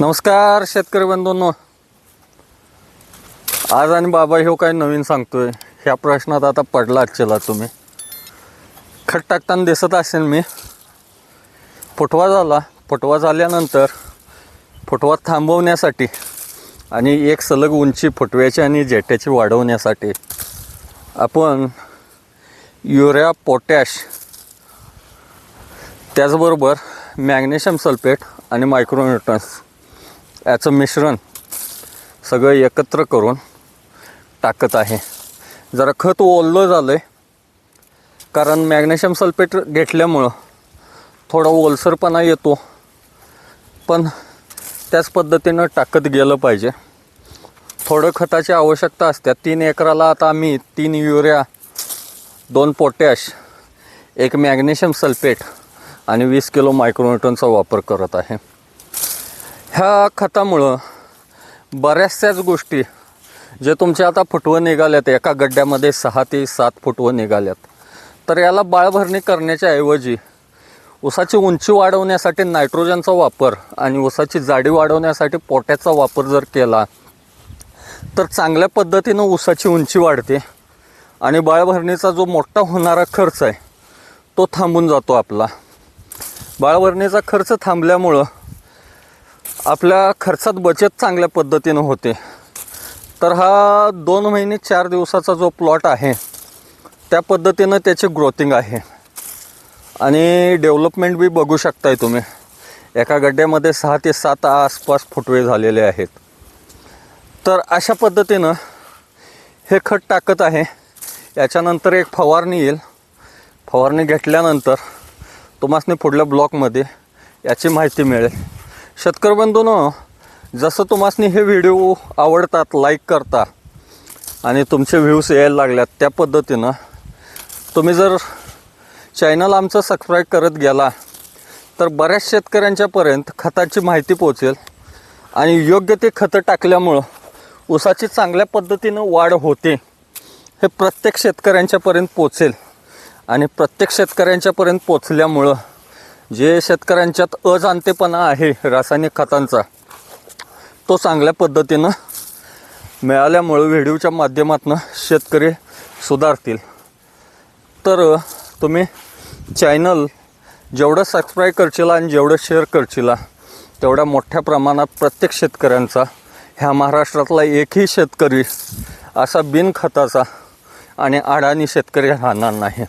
नमस्कार शेतकरी बंधूंनो. आज आणि बाबा ह्यो काय नवीन सांगतोय. ह्या प्रश्नात आता पडला चला तुम्ही. खट टाकताना दिसत असेल मी. फुटवा झाला. फुटवा झाल्यानंतर फुटवा थांबवण्यासाठी आणि एक सलग उंची फुटव्याची आणि जेट्याची वाढवण्यासाठी आपण युरिया पोटॅश त्याचबरोबर मॅग्नेशियम सल्फेट आणि मायक्रोन्युट्रन्स याचं मिश्रण सगळं एकत्र करून टाकत आहे. जरा खत ओललं झालं आहे कारण मॅग्नेशियम सल्फेट घेतल्यामुळं थोडा ओलसरपणा येतो. पण त्याच पद्धतीनं टाकत गेलं पाहिजे. थोडं खताची आवश्यकता असते. तीन एकराला आता आम्ही तीन युरिया दोन पोटॅश एक मॅग्नेशियम सल्फेट आणि वीस किलो मायक्रोन्यूटनचा वापर करत आहे. ह्या खतामुळं बऱ्याचशाच गोष्टी जे तुमच्या आता फुटवं निघाल्यात एका गड्ड्यामध्ये सहा ते सात फुटवं निघाल्यात. तर याला बाळभरणी करण्याच्या ऐवजी ऊसाची उंची वाढवण्यासाठी नायट्रोजनचा वापर आणि ऊसाची जाडी वाढवण्यासाठी पोट्याचा वापर जर केला तर चांगल्या पद्धतीनं ऊसाची उंची वाढते आणि बाळभरणीचा जो मोठा होणारा खर्च आहे तो थांबून जातो आपला. बाळभरणीचा खर्च थांबल्यामुळं आपल्या खर्चात बचत चांगल्या पद्धतीनं होते. तर हा दोन महिने चार दिवसाचा जो प्लॉट आहे त्या पद्धतीनं त्याची ग्रोथिंग आहे. आणि डेव्हलपमेंट बी बघू शकताय तुम्ही. एका गड्ड्यामध्ये सहा ते सात आसपास फुटवे झालेले आहेत. तर अशा पद्धतीनं हे खत टाकत आहे. याच्यानंतर एक फवारणी येईल. फवारणी घेतल्यानंतर तुम्हाला पुढल्या ब्लॉकमध्ये याची माहिती मिळेल. शेतकरी बंधूनं जसं तुम्हाला हे व्हिडिओ आवडतात लाईक करता आणि तुमचे व्ह्यूज यायला लागल्यात त्या पद्धतीनं तुम्ही जर चॅनल आमचं सबस्क्राईब करत गेला तर बऱ्याच शेतकऱ्यांच्यापर्यंत खताची माहिती पोचेल आणि योग्य ते खतं टाकल्यामुळं ऊसाची चांगल्या पद्धतीनं वाढ होते हे प्रत्येक शेतकऱ्यांच्यापर्यंत पोचेल आणि प्रत्येक शेतकऱ्यांच्यापर्यंत पोचल्यामुळं जे शेतकऱ्यांच्यात अजाणतेपणा आहे रासायनिक खतांचा तो चांगल्या पद्धतीनं मिळाल्यामुळं व्हिडिओच्या माध्यमातून शेतकरी सुधारतील. तर तुम्ही चॅनल जेवढं सबस्क्राईब करशील आणि जेवढं शेअर करशील तेवढ्या मोठ्या प्रमाणात प्रत्येक शेतकऱ्यांचा ह्या महाराष्ट्रातला एकही शेतकरी असा बिनखताचा आणि अडाणी शेतकरी राहणार नाही.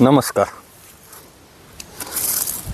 नमस्कार.